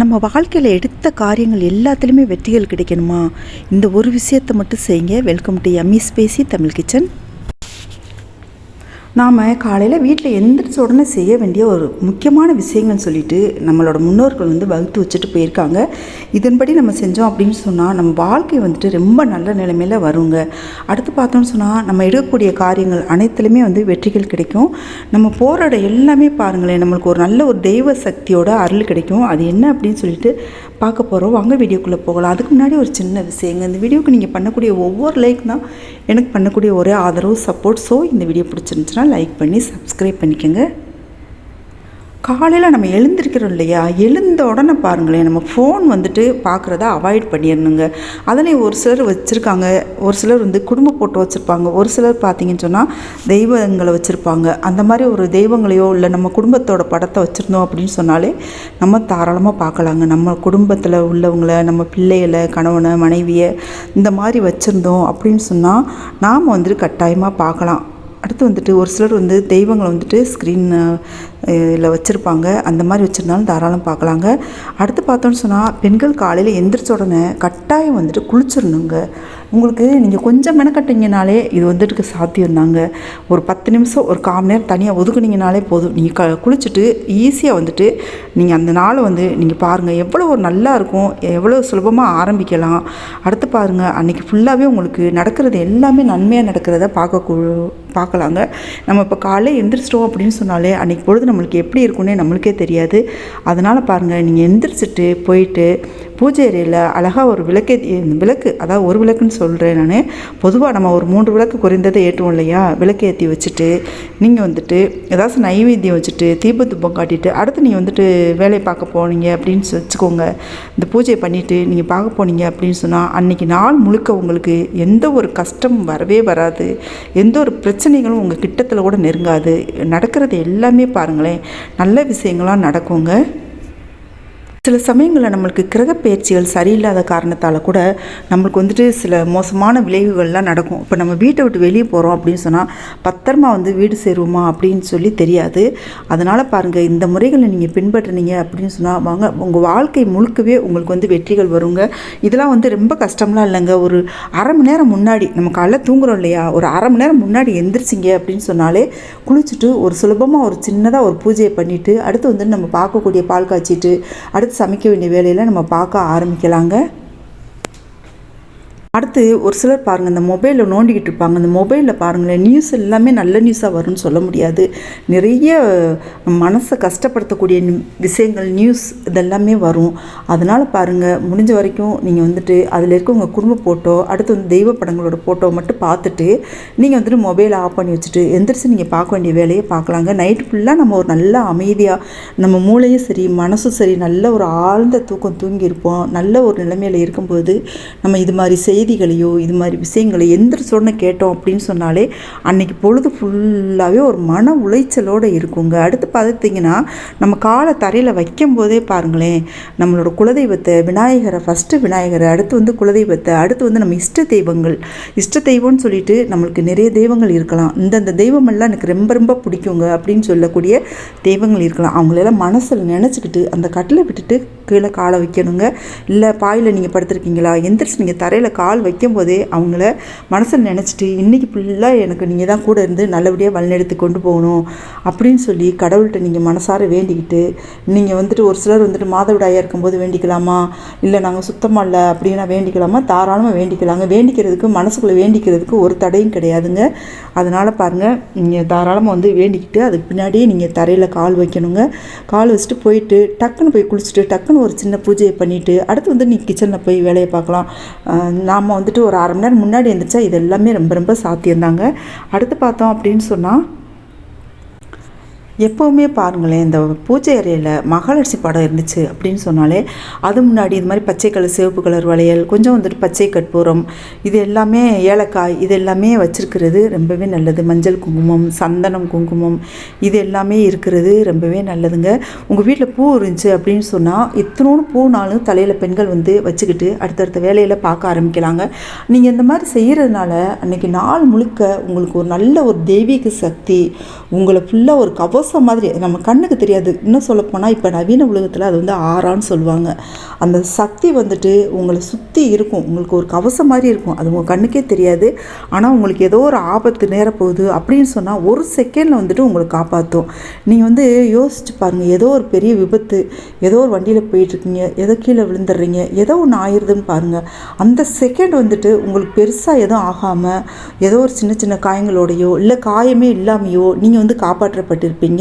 நம்ம வாழ்க்கையில் எடுத்த காரியங்கள் எல்லாத்துலேயுமே வெற்றிகள் கிடைக்கணுமா? இந்த ஒரு விஷயத்தை மட்டும் செய்யுங்க. Welcome to Emmy spacey Tamil kitchen நாம் காலையில் வீட்டில் எந்திரிச்ச உடனே செய்ய வேண்டிய ஒரு முக்கியமான விஷயங்கள்னு சொல்லிட்டு நம்மளோட முன்னோர்கள் வந்து வகுத்து வச்சுட்டு போயிருக்காங்க. இதன்படி நம்ம செஞ்சோம் அப்படின்னு சொன்னால் நம்ம வாழ்க்கை வந்துட்டு ரொம்ப நல்ல நிலைமையில் வருங்க. அடுத்து பார்த்தோம்னு சொன்னால் நம்ம எடுக்கக்கூடிய காரியங்கள் அனைத்துலையுமே வந்து வெற்றிகள் கிடைக்கும். நம்ம போராட எல்லாமே பாருங்களேன் நம்மளுக்கு ஒரு நல்ல ஒரு தெய்வ சக்தியோட அருள் கிடைக்கும். அது என்ன அப்படின்னு சொல்லிட்டு பார்க்க போகிறோம் வாங்க வீடியோக்குள்ளே போகலாம். அதுக்கு முன்னாடி ஒரு சின்ன விஷயங்க. இந்த வீடியோக்கு நீங்கள் பண்ணக்கூடிய ஒவ்வொரு லைக் தான் எனக்கு பண்ணக்கூடிய ஒரே ஆதரவு சப்போர்ட் ஸோ இந்த வீடியோ பிடிச்சிருந்துச்சுன்னா லைக் பண்ணி சப்ஸ்கிரைப் பண்ணிக்கோங்க. காலையில் நம்ம எழுந்திருக்கிறோம் இல்லையா? எழுந்த உடனே பாருங்களேன் நம்ம ஃபோன் வந்துட்டு பார்க்குறத அவாய்ட் பண்ணிடணுங்க. அதில் ஒரு சிலர் வச்சுருக்காங்க. ஒரு சிலர் வந்து குடும்ப போட்டோ வச்சுருப்பாங்க. ஒரு சிலர் பார்த்தீங்கன்னு சொன்னால் தெய்வங்களை வச்சுருப்பாங்க. அந்த மாதிரி ஒரு தெய்வங்களையோ இல்லை நம்ம குடும்பத்தோட படத்தை வச்சுருந்தோம் அப்படின்னு சொன்னாலே நம்ம தாராளமாக பார்க்கலாங்க நம்ம குடும்பத்தில் உள்ளவங்கள நம்ம பிள்ளைகளை கணவனை மனைவியை இந்த மாதிரி வச்சுருந்தோம் அப்படின்னு சொன்னால் நாம் வந்துட்டு கட்டாயமாக பார்க்கலாம் அடுத்து வந்துட்டு ஒரு சிலர் வந்து தெய்வங்களை வந்துட்டு ஸ்க்ரீன் இதில் வச்சுருப்பாங்க. அந்த மாதிரி வச்சுருந்தாலும் தாராளம் பார்க்கலாங்க. அடுத்து பார்த்தோன்னு சொன்னால் பெண்கள் காலையில் எந்திரிச்ச உடனே கட்டாயம் வந்துட்டு குளிச்சிடணுங்க. உங்களுக்கு நீங்கள் கொஞ்சம் மெனக்கட்டிங்கனாலே இது வந்துட்டு சாத்தியம் தாங்க ஒரு பத்து நிமிஷம் ஒரு கால் நேரம் தனியாக ஒதுக்குனீங்கனாலே போதும். நீங்கள் க குளிச்சுட்டு ஈஸியாக வந்துட்டு நீங்கள் அந்த நாளை வந்து நீங்கள் பாருங்கள் எவ்வளோ ஒரு நல்லா இருக்கும். எவ்வளோ சுலபமாக ஆரம்பிக்கலாம். அடுத்து பாருங்கள் அன்றைக்கி ஃபுல்லாகவே உங்களுக்கு நடக்கிறது எல்லாமே நன்மையாக நடக்கிறத பார்க்க பார்க்கலாங்க. நம்ம இப்போ காலையில் எந்திரிச்சிட்டோம் அப்படின்னு சொன்னாலே அன்றைக்கி பொழுது நம்மளுக்கு எப்படி இருக்குன்னே நம்மளுக்கே தெரியாது. அதனால் பாருங்கள் நீங்கள் எந்திரிச்சிட்டு போயிட்டு பூஜை அறையில் அழகாக ஒரு விளக்கே விளக்கு அதாவது ஒரு விளக்குன்னு சொல்கிறேன் நான். பொதுவாக நம்ம ஒரு மூன்று விளக்கு குறைந்ததை ஏற்றுவோம் இல்லையா? விளக்கு ஏற்றி வச்சுட்டு நீங்கள் வந்துட்டு ஏதாச்சும் நைவேத்தியம் வச்சுட்டு தீபத்துப்பம் காட்டிட்டு அடுத்து நீங்கள் வந்துட்டு வேலையை பார்க்க போனீங்க அப்படின்னு வச்சுக்கோங்க. இந்த பூஜையை பண்ணிவிட்டு நீங்கள் பார்க்க போனீங்க அப்படின்னு சொன்னால் அன்றைக்கி நாள் முழுக்க உங்களுக்கு எந்த ஒரு கஷ்டம் வரவே வராது. எந்த ஒரு பிரச்சனை பிரச்சனைகளும் உங்கள் கிட்டத்தில் கூட நெருங்காது. நடக்கிறது எல்லாமே பாருங்களேன். நல்ல விஷயங்களாக நடக்குங்க. சில சமயங்களில் நம்மளுக்கு கிரக பயிற்சிகள் சரியில்லாத காரணத்தால் கூட நம்மளுக்கு வந்துட்டு சில மோசமான விளைவுகள்லாம் நடக்கும். இப்போ நம்ம வீட்டை விட்டு வெளியே போகிறோம் அப்படின்னு சொன்னால் பத்திரமா வந்து வீடு சேருவோமா அப்படின்னு சொல்லி தெரியாது. அதனால் பாருங்கள் இந்த முறைகளை நீங்கள் பின்பற்றினீங்க அப்படின்னு சொன்னால் வாங்க உங்கள் வாழ்க்கை முழுக்கவே உங்களுக்கு வந்து வெற்றிகள் வருங்க. இதெல்லாம் வந்து ரொம்ப கஷ்டம்லாம் இல்லைங்க. ஒரு அரை மணி நேரம் முன்னாடி நம்ம காலைல தூங்குறோம் இல்லையா? ஒரு அரை மணி நேரம் முன்னாடி எந்திரிச்சிங்க அப்படின்னு சொன்னாலே குளிச்சுட்டு ஒரு சுலபமாக ஒரு சின்னதாக ஒரு பூஜையை பண்ணிவிட்டு அடுத்து வந்து நம்ம பார்க்கக்கூடிய பால் காய்ச்சிட்டு அடுத்து சமைக்க வேண்டிய வேலையில் நம்ம பார்க்க ஆரம்பிக்கலாங்க. அடுத்து ஒரு சிலர் பாருங்கள் இந்த மொபைலில் நோண்டிக்கிட்டு இருப்பாங்க. இந்த மொபைலில் பாருங்களேன் நியூஸ் எல்லாமே நல்ல நியூஸாக வரும்னு சொல்ல முடியாது. நிறைய மனசை கஷ்டப்படுத்தக்கூடிய விஷயங்கள் நியூஸ் இதெல்லாமே வரும். அதனால் பாருங்கள் முடிஞ்ச வரைக்கும் நீங்கள் வந்துட்டு அதில் இருக்க உங்கள் குடும்ப ஃபோட்டோ அடுத்து வந்து தெய்வ படங்களோட ஃபோட்டோ மட்டும் பார்த்துட்டு நீங்கள் வந்துட்டு மொபைலை ஆஃப் பண்ணி வச்சுட்டு எந்திரிச்சு நீங்கள் பார்க்க வேண்டிய வேலையை பார்க்கலாங்க. நைட்டு ஃபுல்லாக நம்ம ஒரு நல்ல அமைதியாக நம்ம மூளையும் சரி மனசும் சரி நல்ல ஒரு ஆழ்ந்த தூக்கம் தூங்கியிருப்போம் நல்ல ஒரு நிலைமையில் இருக்கும்போது நம்ம இது மாதிரி செய்ய செய்திகளையோ இது மாதிரி விஷயங்களை எந்திரிச்சோன்னு கேட்டோம் அப்படின்னு சொன்னாலே அன்னைக்கு பொழுது ஃபுல்லாகவே ஒரு மன உளைச்சலோடு இருக்குங்க. அடுத்து பார்த்தீங்கன்னா நம்ம காலை தரையில் வைக்கும் போதே பாருங்களேன் நம்மளோட குலதெய்வத்தை விநாயகரை ஃபஸ்ட்டு விநாயகரை அடுத்து வந்து குலதெய்வத்தை அடுத்து வந்து நம்ம இஷ்ட தெய்வங்கள். இஷ்ட தெய்வம்னு சொல்லிட்டு நம்மளுக்கு நிறைய தெய்வங்கள் இருக்கலாம். இந்தந்த தெய்வமெல்லாம் எனக்கு ரொம்ப ரொம்ப பிடிக்குங்க அப்படின்னு சொல்லக்கூடிய தெய்வங்கள் இருக்கலாம். அவங்களெல்லாம் மனசில் நினச்சிக்கிட்டு அந்த கட்டில் விட்டுட்டு கீழே காலை வைக்கணுங்க. இல்லை பாயில் நீங்கள் படுத்துருக்கீங்களா? எந்திரிச்சு நீங்கள் தரையில் கால் வைக்கும்போதே அவங்கள மனசில் நினச்சிட்டு இன்றைக்கி ஃபுல்லாக எனக்கு நீங்கள் தான் கூட இருந்து நல்லபடியாக வழிநடத்தி கொண்டு போகணும். அப்படின்னு சொல்லி கடவுள்கிட்ட நீங்கள் மனசார வேண்டிக்கிட்டு நீங்கள் வந்துட்டு ஒரு சிலர் வந்துட்டு மாதவிடாயாக இருக்கும்போது வேண்டிக்கலாமா? இல்லை நாங்கள் சுத்தமாக இல்லை அப்படின்னா வேண்டிக்கலாமா? தாராளமாக வேண்டிக்கலாங்க. வேண்டிக்கிறதுக்கு மனசுக்குள்ளே வேண்டிக்கிறதுக்கு ஒரு தடையும் கிடையாதுங்க. அதனால் பாருங்கள் நீங்கள் தாராளமாக வந்து வேண்டிக்கிட்டு அதுக்கு பின்னாடியே நீங்கள் தரையில் கால் வைக்கணுங்க. கால் வச்சுட்டு போயிட்டு டக்குன்னு போய் குளிச்சுட்டு டக்குன்னு ஒரு சின்ன பூஜையை பண்ணிவிட்டு அடுத்து வந்து நீ கிச்சனில் போய் வேலையை பார்க்கலாம். நாம் வந்துட்டு ஒரு அரை மணி நேரம் முன்னாடி எழுந்திரிச்சா இது எல்லாமே ரொம்ப ரொம்ப சாத்தியம்தாங்க. அடுத்து பார்த்தோம் அப்படின்னு சொன்னால் எப்போவுமே பாருங்களேன் இந்த பூஜை அறையில் மகாலட்சுமி படம் இருந்துச்சு அப்படின்னு சொன்னாலே அது முன்னாடி இது மாதிரி பச்சை கலர் சிவப்பு கலர் வளையல் கொஞ்சம் வந்துட்டு பச்சை கற்பூரம் இது எல்லாமே ஏலக்காய் இது எல்லாமே வச்சுருக்கிறது ரொம்பவே நல்லது. மஞ்சள் குங்குமம் சந்தனம் குங்குமம் இது எல்லாமே இருக்கிறது ரொம்பவே நல்லதுங்க. உங்கள் வீட்டில் பூ இருந்துச்சு அப்படின்னு சொன்னால் இத்தனோடு பூனாலும் தலையில் பெண்கள் வந்து வச்சுக்கிட்டு அடுத்தடுத்த வேலையில் பார்க்க ஆரம்பிக்கலாங்க. நீங்கள் இந்த மாதிரி செய்கிறதுனால அன்றைக்கி நாள் முழுக்க உங்களுக்கு ஒரு நல்ல ஒரு தெய்வீக சக்தி உங்களை ஃபுல்லாக ஒரு கவசம் மாதிரி நம்ம கண்ணுக்கு தெரியாது. இன்னும் சொல்லப்போனால் இப்போ நவீன உலகத்தில் அது வந்து ஆறான்னு சொல்லுவாங்க. அந்த சக்தி வந்துட்டு உங்களை சுற்றி இருக்கும். உங்களுக்கு ஒரு கவசம் மாதிரி இருக்கும். அது உங்கள் கண்ணுக்கே தெரியாது. ஆனால் உங்களுக்கு ஏதோ ஒரு ஆபத்து நேரப்போகுது அப்படின்னு சொன்னால் ஒரு செகண்டில் வந்துட்டு உங்களை காப்பாற்றும் நீங்கள் வந்து யோசிச்சு பாருங்கள் ஏதோ ஒரு பெரிய விபத்து ஏதோ ஒரு வண்டியில் போயிட்டுருக்கீங்க ஏதோ கீழே விழுந்துடுறீங்க ஏதோ ஒன்று ஆயிடுதுன்னு பாருங்கள் அந்த செகண்ட் வந்துட்டு உங்களுக்கு பெருசாக எதுவும் ஆகாமல் ஏதோ ஒரு சின்ன சின்ன காயங்களோடையோ இல்லை காயமே இல்லாமையோ நீங்கள் வந்து காப்பாற்றப்பட்டிருப்பீங்க.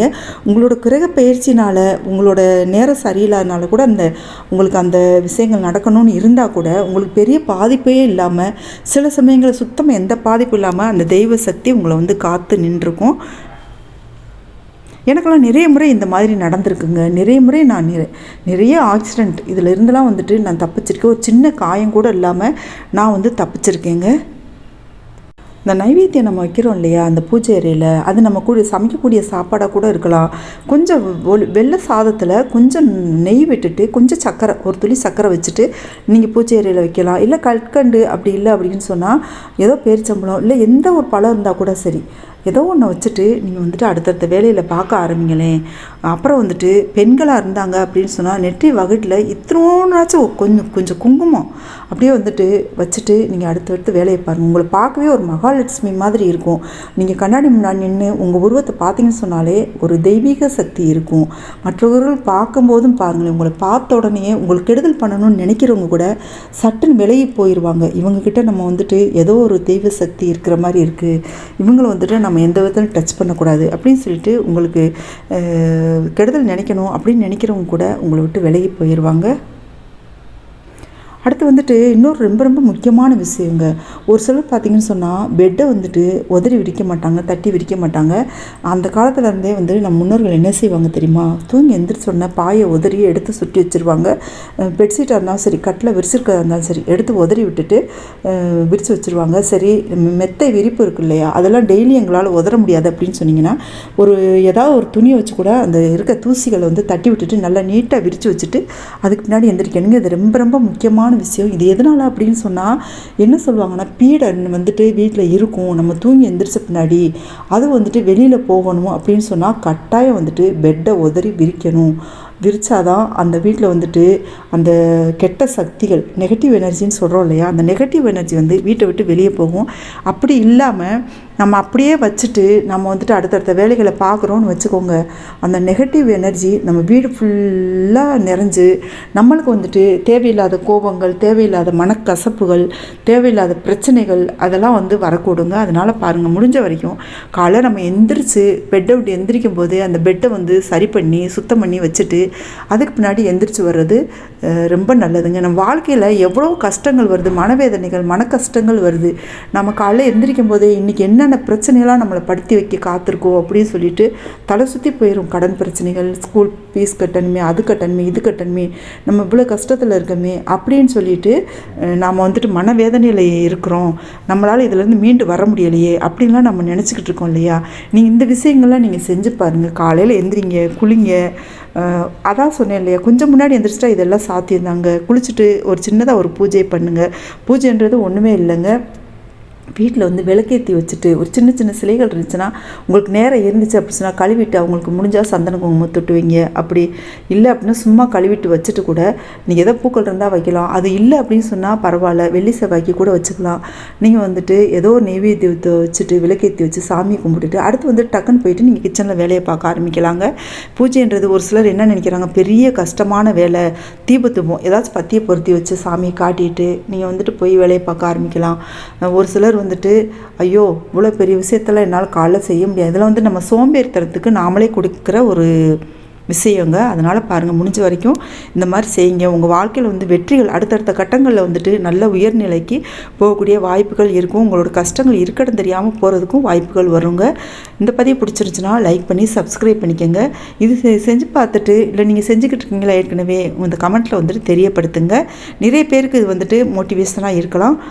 உங்களோட கிரக பயிற்சினால் உங்களோட நேரம் சரியில்லாதனால கூட அந்த உங்களுக்கு அந்த விஷயங்கள் நடக்கணும்னு இருந்தால் கூட உங்களுக்கு பெரிய பாதிப்பே இல்லாமல் சில சமயங்களில் சுத்தமாக எந்த பாதிப்பும் இல்லாமல் அந்த தெய்வ சக்தி உங்களை வந்து காத்து நின்றுருக்கும். எனக்கெல்லாம் நிறைய முறை இந்த மாதிரி நடந்திருக்குங்க. நிறைய முறை நான் நிறை நிறைய ஆக்சிடெண்ட் இதில் இருந்தெல்லாம் வந்துட்டு நான் தப்பிச்சிருக்கேன். ஒரு சின்ன காயம் கூட இல்லாமல் நான் வந்து தப்பிச்சிருக்கேங்க. இந்த நைவேத்தியம் நம்ம வைக்கிறோம் இல்லையா? அந்த பூஜை அறையில் அது நம்ம கூட சமைக்கக்கூடிய சாப்பாடாக கூட இருக்கலாம். கொஞ்சம் வெள்ளை சாதத்தில் கொஞ்சம் நெய் விட்டுட்டு கொஞ்சம் சக்கரை ஒரு துளி சக்கரை வச்சுட்டு நீங்கள் பூஜை அறையில் வைக்கலாம். இல்லை கற்கண்டு அப்படி இல்லை அப்படின்னு சொன்னால் ஏதோ பேரிச்சம்பழம் இல்லை எந்த ஒரு பழம் இருந்தால் கூட சரி. ஏதோ ஒன்று வச்சுட்டு நீங்கள் வந்துட்டு அடுத்தடுத்த வேலையில் பார்க்க ஆரம்பிங்களேன். அப்புறம் வந்துட்டு பெண்களாக இருந்தாங்க அப்படின்னு சொன்னால் நெற்றி வகுட்டில் இத்தனோனாச்சும் கொஞ்சம் கொஞ்சம் குங்குமம் அப்படியே வந்துட்டு வச்சுட்டு நீங்கள் அடுத்தடுத்து வேலையை பாருங்கள் உங்களை பார்க்கவே ஒரு மகாலட்சுமி மாதிரி இருக்கும். நீங்கள் கண்ணாடி முன்னாடி நின்று உங்கள் உருவத்தை பார்த்தீங்கன்னு சொன்னாலே ஒரு தெய்வீக சக்தி இருக்கும். மற்றவர்கள் பார்க்கும்போதும் பாருங்களேன் உங்களை பார்த்த உடனே உங்களுக்கு கெடுதல் பண்ணணும்னு நினைக்கிறவங்க கூட சட்டுன்னு விலகி போயிடுவாங்க இவங்கக்கிட்ட நம்ம வந்துட்டு ஏதோ ஒரு தெய்வ சக்தி இருக்கிற மாதிரி இருக்குது இவங்களை வந்துட்டு நம்ம எந்த விதத்திலும் டச் பண்ணக்கூடாது அப்படின்னு சொல்லிட்டு உங்களுக்கு கெடுதல் நினைக்கணும் அப்படின்னு நினைக்கிறவங்க கூட உங்களை விட்டு விலகி போயிடுவாங்க அடுத்து வந்துட்டு இன்னொரு ரொம்ப ரொம்ப முக்கியமான விஷயங்க. ஒரு சிலர் பார்த்தீங்கன்னு சொன்னால் பெட்டை வந்துட்டு உதறி விரிக்க மாட்டாங்க தட்டி விரிக்க மாட்டாங்க. அந்த காலத்தில் இருந்தே வந்து நம்ம முன்னோர்கள் என்ன செய்வாங்க தெரியுமா? தூங்கி எந்திரிச்சோடனே பாயை உதறி எடுத்து சுற்றி வச்சுருவாங்க. பெட்ஷீட்டாக இருந்தாலும் சரி கட்டில் விரிச்சிருக்கிறதா இருந்தாலும் சரி எடுத்து உதறி விட்டுட்டு விரித்து வச்சுருவாங்க. சரி மெத்தை விரிப்பு இருக்கு இல்லையா? அதெல்லாம் டெய்லி எங்களால் உதற முடியாது அப்படின்னு சொன்னிங்கன்னா ஒரு ஏதாவது ஒரு துணியை வச்சு கூட அந்த இருக்க தூசிகளை வந்து தட்டி விட்டுட்டு நல்லா நீட்டாக விரித்து வச்சுட்டு அதுக்கு பின்னாடி எந்திரிக்கணுங்க. இது ரொம்ப ரொம்ப முக்கியமான விஷயம் இது எதனால் அப்படின்னு சொன்னால் என்ன சொல்லுவாங்கன்னா பீடன் வந்துட்டு வீட்டில் இருக்கும் நம்ம தூங்கி எந்திரிச்ச பின்னாடி அது வந்துட்டு வெளியில் போகணும் அப்படின்னு சொன்னால் கட்டாயம் வந்துட்டு பெட்டை உதறி விரிக்கணும். விரிச்சாதான் அந்த வீட்டில் வந்துட்டு அந்த கெட்ட சக்திகள் நெகட்டிவ் எனர்ஜின்னு சொல்கிறோம் இல்லையா அந்த நெகட்டிவ் எனர்ஜி வந்து வீட்டை விட்டு வெளியே போகும். அப்படி இல்லாமல் நம்ம அப்படியே வச்சுட்டு நம்ம வந்துட்டு அடுத்தடுத்த வேலைகளை பார்க்குறோன்னு வச்சுக்கோங்க. அந்த நெகட்டிவ் எனர்ஜி நம்ம வீடு ஃபுல்லாக நிறைஞ்சு நம்மளுக்கு வந்துட்டு தேவையில்லாத கோபங்கள் தேவையில்லாத மனக்கசப்புகள் தேவையில்லாத பிரச்சனைகள் அதெல்லாம் வந்து வரக்கூடுங்க. அதனால் பாருங்கள் முடிஞ்ச வரைக்கும் காலை நம்ம எந்திரிச்சு பெட்டை விட்டு எந்திரிக்கும் போது அந்த பெட்டை வந்து சரி பண்ணி சுத்தம் பண்ணி வச்சுட்டு அதுக்கு பின்னாடி எந்திரிச்சு வர்றது ரொம்ப நல்லதுங்க. நம்ம வாழ்க்கையில் எவ்வளோ கஷ்டங்கள் வருது மனவேதனைகள் மன கஷ்டங்கள் வருது. நம்ம காலைல எந்திரிக்கும் போதே இன்றைக்கி என்ன என்னென்ன பிரச்சனையெல்லாம் நம்மளை படுத்தி வைக்க காத்திருக்கோம் அப்படின்னு சொல்லிட்டு தலை சுற்றி போயிடும் கடன் பிரச்சனைகள் ஸ்கூல் ஃபீஸ் கட்டணுமே அது கட்டணுமே இது கட்டணுமே நம்ம இவ்வளோ கஷ்டத்தில் இருக்கோமே அப்படின்னு சொல்லிட்டு நாம் வந்துட்டு மனவேதனையில் இருக்கிறோம். நம்மளால் இதுலேருந்து மீண்டு வர முடியலையே அப்படின்லாம் நம்ம நினச்சிக்கிட்டு இருக்கோம் இல்லையா? நீங்கள் இந்த விஷயங்கள்லாம் நீங்கள் செஞ்சு பாருங்கள் காலையில் எந்திரிங்க குளிங்க. அதான் சொன்னேன் இல்லையா? கொஞ்சம் முன்னாடி எந்திரிச்சிட்டா இதெல்லாம் சாத்தியிருந்தாங்க குளிச்சுட்டு ஒரு சின்னதாக ஒரு பூஜை பண்ணுங்கள் பூஜைன்றது ஒன்றுமே இல்லைங்க. வீட்டில் வந்து விளக்கேற்றி வச்சுட்டு ஒரு சின்ன சின்ன சிலைகள் இருந்துச்சுன்னா உங்களுக்கு நேரம் இருந்துச்சு அப்படி சொன்னால் கழுவிட்டு அவங்களுக்கு முடிஞ்சால் சந்தன குங்குமம் தொட்டு வைங்க அப்படி இல்லை அப்படின்னா சும்மா கழுவிட்டு வச்சுட்டு கூட நீங்கள் எதோ பூக்கள் இருந்தால் வைக்கலாம். அது இல்லை அப்படின்னு சொன்னால் பரவாயில்ல வெள்ளி செவ்வாய்க்கு கூட வச்சுக்கலாம். நீங்கள் வந்துட்டு ஏதோ ஒரு நெய்வேத்தியத்தை வச்சுட்டு விளக்கேற்றி வச்சு சாமியை கும்பிட்டுட்டு அடுத்து வந்து டக்குன்னு போயிட்டு நீங்கள் கிச்சனில் வேலையை பார்க்க ஆரம்பிக்கலாங்க. பூஜைன்றது ஒரு சிலர் என்ன நினைக்கிறாங்க பெரிய கஷ்டமான வேலை. தீபத்துவம் ஏதாச்சும் பத்தியை பொருத்தி வச்சு சாமியை காட்டிட்டு நீங்கள் வந்துட்டு போய் வேலையை பார்க்க ஆரம்பிக்கலாம். ஒரு சிலர் வந்துட்டு ஐயோ இவ்வளோ பெரிய விஷயத்தெல்லாம் என்னால் காலைல செய்ய முடியாது. இதெல்லாம் வந்து நம்ம சோம்பேறித்தனத்துக்கு நாமளே கொடுக்குற ஒரு விஷயங்க. அதனால் பாருங்கள் முடிஞ்ச வரைக்கும் இந்த மாதிரி செய்யுங்க. உங்கள் வாழ்க்கையில் வந்து வெற்றிகள் அடுத்தடுத்த கட்டங்களில் வந்துட்டு நல்ல உயர்நிலைக்கு போகக்கூடிய வாய்ப்புகள் இருக்கும். உங்களோட கஷ்டங்கள் இருக்கடம் தெரியாமல் போகிறதுக்கும் வாய்ப்புகள் வருங்க. இந்த பதிவு பிடிச்சிருந்துச்சுன்னா லைக் பண்ணி சப்ஸ்கிரைப் பண்ணிக்கோங்க. இது செஞ்சு பார்த்துட்டு இல்லை நீங்கள் செஞ்சுக்கிட்டு இருக்கீங்களா ஏற்கனவே இந்த கமெண்ட்டில் வந்துட்டு தெரியப்படுத்துங்க. நிறைய பேருக்கு இது வந்துட்டு மோட்டிவேஷனாக இருக்கலாம்.